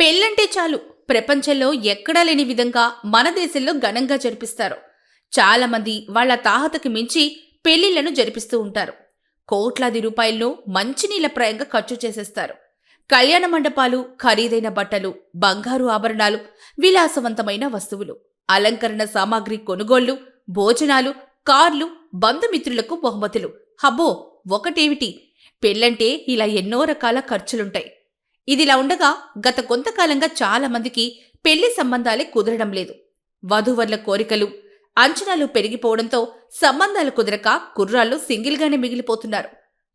పెళ్ళంటే చాలు. ప్రపంచంలో ఎక్కడా లేని విధంగా మన దేశంలో ఘనంగా జరిపిస్తారు. చాలామంది వాళ్ళ వాళ్ళ తాహతకి మించి పెళ్ళిళ్ళను జరిపిస్తూ ఉంటారు. కోట్లాది రూపాయలను మంచినీళ్ళప్రాయంగా ఖర్చు చేసేస్తారు. కళ్యాణ మండపాలు ఖరీదైన బట్టలు బంగారు ఆభరణాలు విలాసవంతమైన వస్తువులు అలంకరణ సామాగ్రి కొనుగోళ్ళు భోజనాలు కార్లు బంధుమిత్రులకు బహుమతులు. హబ్బో ఒకటేమిటి? పెళ్ళంటే ఇలా ఎన్నో రకాల ఖర్చులుంటాయి. ఇదిలా ఉండగా గత కొంతకాలంగా చాలామందికి పెళ్ళి సంబంధాలే కుదరడం లేదు. వధూవర్ల కోరికలు అంచనాలు పెరిగిపోవడంతో సంబంధాలు కుదరక కుర్రాళ్ళు సింగిల్గానే మిగిలిపోతున్నారు.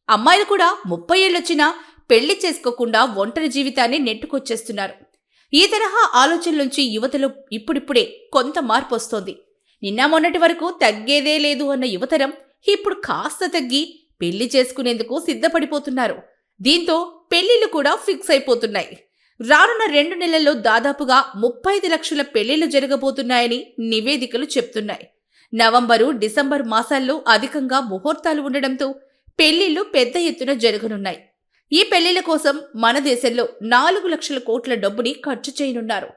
అమ్మాయిలు కూడా ముప్పై ఏళ్ళొచ్చినా పెళ్ళి చేసుకోకుండా ఒంటరి జీవితాన్ని నెట్టుకొచ్చేస్తున్నారు. ఈ తరహా ఆలోచన నుంచి యువతలో ఇప్పుడిప్పుడే కొంత మార్పు వస్తోంది. నిన్న మొన్నటి వరకు తగ్గేదే లేదు అన్న యువతరం ఇప్పుడు కాస్త తగ్గి పెళ్ళి చేసుకునేందుకు సిద్ధపడిపోతున్నారు. దీంతో పెళ్ళిళ్ళు కూడా ఫిక్స్ అయిపోతున్నాయి. రానున్న రెండు నెలల్లో దాదాపుగా ముప్పై ఐదు లక్షల పెళ్ళిళ్ళు జరగబోతున్నాయని నివేదికలు చెప్తున్నాయి. నవంబరు డిసెంబర్ మాసాల్లో అధికంగా ముహూర్తాలు ఉండడంతో పెళ్ళిళ్ళు పెద్ద ఎత్తున జరగనున్నాయి. ఈ పెళ్ళిళ్ళ కోసం మన దేశంలో నాలుగు లక్షల కోట్ల డబ్బుని ఖర్చు చేయనున్నారు.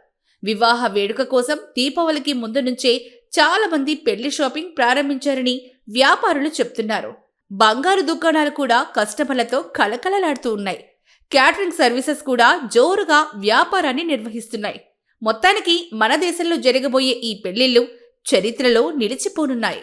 వివాహ వేడుక కోసం దీపావళికి ముందు నుంచే చాలా మంది పెళ్ళి షాపింగ్ ప్రారంభించారని వ్యాపారులు చెప్తున్నారు. బంగారు దుకాణాలు కూడా కస్టమర్లతో కళకళలాడుతూ ఉన్నాయి. క్యాటరింగ్ సర్వీసెస్ కూడా జోరుగా వ్యాపారాన్ని నిర్వహిస్తున్నాయి. మొత్తానికి మన దేశంలో జరగబోయే ఈ పెళ్ళిళ్ళు చరిత్రలో నిలిచిపోనున్నాయి.